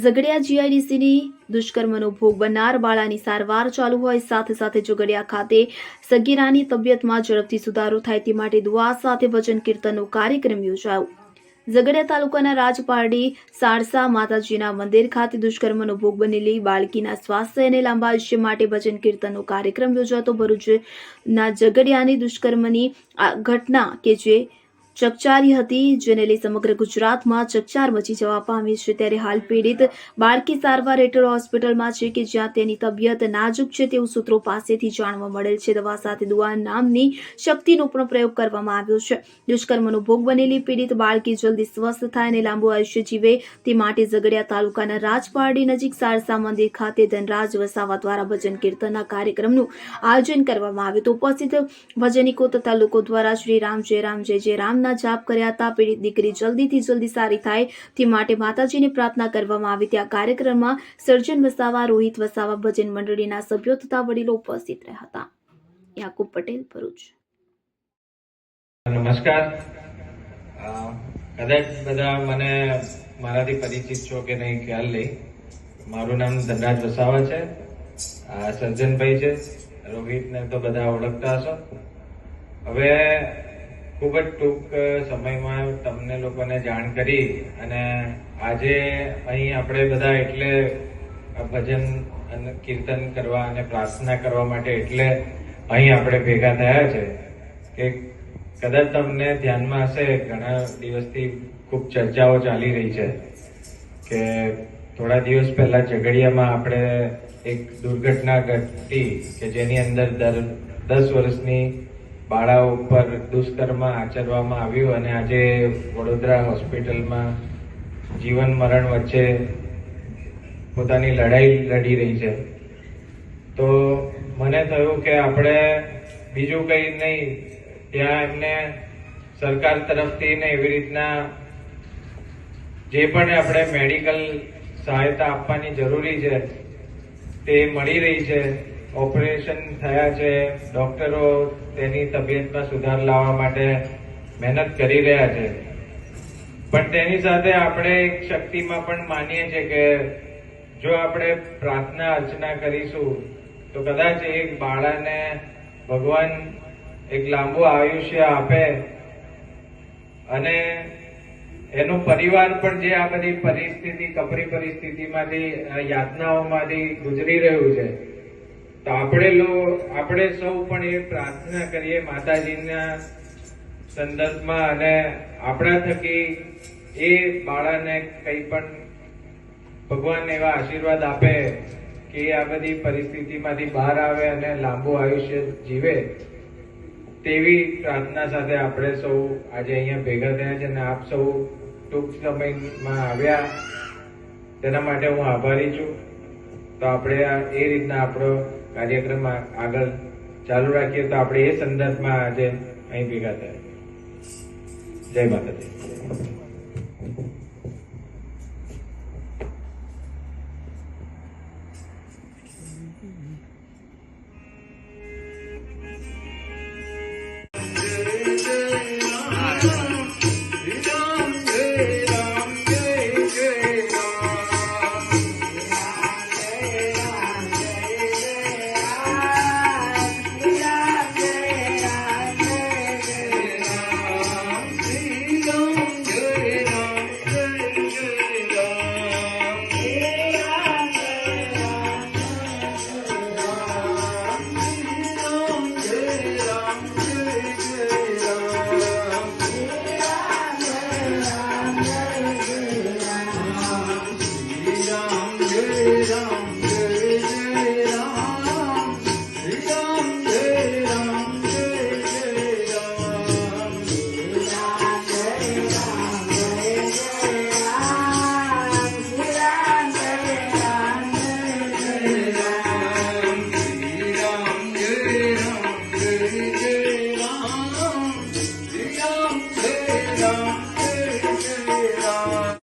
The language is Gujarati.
ઝઘડિયા જીઆઈડીસીની દુષ્કર્મનો ભોગ બનનાર બાળાની સારવાર ચાલુ હોય, સાથે સાથે ઝઘડિયા ખાતે સગીરાની તબિયતમાં ઝડપથી સુધારો થાય તે માટે દુઆ સાથે ભજન કીર્તનનો કાર્યક્રમ યોજાયો. ઝઘડિયા તાલુકાના રાજપારડી સારસા માતાજીના મંદિર ખાતે દુષ્કર્મનો ભોગ બનેલી બાળકીના સ્વાસ્થ્ય અને લાંબા આયુષ્ય માટે ભજન કીર્તનનો કાર્યક્રમ યોજાતો. ભરૂચના ઝઘડિયાની દુષ્કર્મની ઘટના કે જે ચકચારી હતી, જેને લઈ સમગ્ર ગુજરાતમાં ચકચાર મચી જવા પામી છે. ત્યારે હાલ પીડિત બાળકી સારવાર હેઠળ હોસ્પિટલમાં છે કે જ્યાં તેની તબિયત નાજુક છે તેવું સૂત્રો પાસેથી જાણવા મળેલ છે. દવા સાથે દુઆ નામની શક્તિનો પણ પ્રયોગ કરવામાં આવ્યો છે. દુષ્કર્મનો ભોગ બનેલી પીડિત બાળકી જલ્દી સ્વસ્થ થાય અને લાંબુ આયુષ્ય જીવે. તે માટે ઝઘડિયા તાલુકાના રાજપારડી નજીક સારસા મંદિર ખાતે ધનરાજ વસાવા દ્વારા ભજન કીર્તનના કાર્યક્રમનું આયોજન કરવામાં આવ્યું હતું. ઉપસ્થિત ભજનિકો તથા લોકો દ્વારા શ્રી રામ જય રામ જય જય રામના જાપ કર્યા હતા. પીડિત દીકરી જલ્દીથી જલ્દી સારી થાય તે માટે માતાજીને પ્રાર્થના કરવામાં આવી. ત્યાં કાર્યક્રમમાં સર્જન વસાવા, રોહિત વસાવા, ભજન મંડળીના સભ્યો તથા વડીલો ઉપસ્થિત રહ્યા હતા. યાકુબ પટેલ, ભરૂચ. નમસ્કાર. કદાચ બધા મને મારાથી પરિચિત છો કે નહીં, ખ્યાલ નહીં. મારું નામ ધનરાજ વસાવા છે. સર્જનભાઈ છે. રોહિતને તો બધા ઓળખતા હશો. હવે ખૂબ જ ટૂંક સમયમાં તમને લોકોને જાણ કરી અને આજે અહીં આપણે બધા એટલે ભજન અને કીર્તન કરવા અને પ્રાર્થના કરવા માટે એટલે અહીં આપણે ભેગા થયા છે કે કદાચ તમને ધ્યાનમાં હશે, ઘણા દિવસથી ખૂબ ચર્ચાઓ ચાલી રહી છે કે થોડા દિવસ પહેલા ઝઘડિયામાં આપણે એક દુર્ઘટના ઘટી કે જેની અંદર દર દસ વર્ષની બાળા ઉપર દુષ્કર્મ આચરવામાં આવ્યું અને આજે વડોદરા હોસ્પિટલમાં જીવન મરણ વચ્ચે પોતાની લડાઈ લડી રહી છે. તો મને થયું કે આપણે બીજું કંઈ નહીં, ત્યાં એમને સરકાર તરફથી ને એવી રીતના જે પણ આપણે મેડિકલ સહાયતા આપવાની જરૂરી છે તે મળી રહી છે. ઓપરેશન થયા છે. ડોક્ટરો તેની તબિયતમાં સુધાર લાવવા માટે મહેનત કરી રહ્યા છે. પણ તેની સાથે આપણે એક શક્તિમાં પણ માનીએ છીએ કે જો આપણે પ્રાર્થના અર્ચના કરીશું, તો કદાચ એક બાળાને ભગવાન એક લાંબુ આયુષ્ય આપે અને એનો પરિવાર પણ જે આ બધી પરિસ્થિતિ, કપરી પરિસ્થિતિમાંથી, યાતનાઓમાંથી ગુજરી રહ્યું છે. તો આપણે લો, આપણે સૌ પણ એ પ્રાર્થના કરીએ માતાજીના સંદર્ભમાં અને આપણા થકી એ બાળાને કંઈ પણ ભગવાન એવા આશીર્વાદ આપે કે આ બધી પરિસ્થિતિમાંથી બહાર આવે અને લાંબુ આયુષ્ય જીવે, તેવી પ્રાર્થના સાથે આપણે સૌ આજે અહીંયા ભેગા થયા છે અને આપ સૌ ટૂંક સમયમાં આવ્યા. તેના માટે હું આભારી છું. તો આપણે એ રીતના આપણો કાર્યક્રમ આગળ ચાલુ રાખીએ તો આપણે એ સંદર્ભમાં આજે અહીં ભેગા થયા. જય માતાજી. Krishna.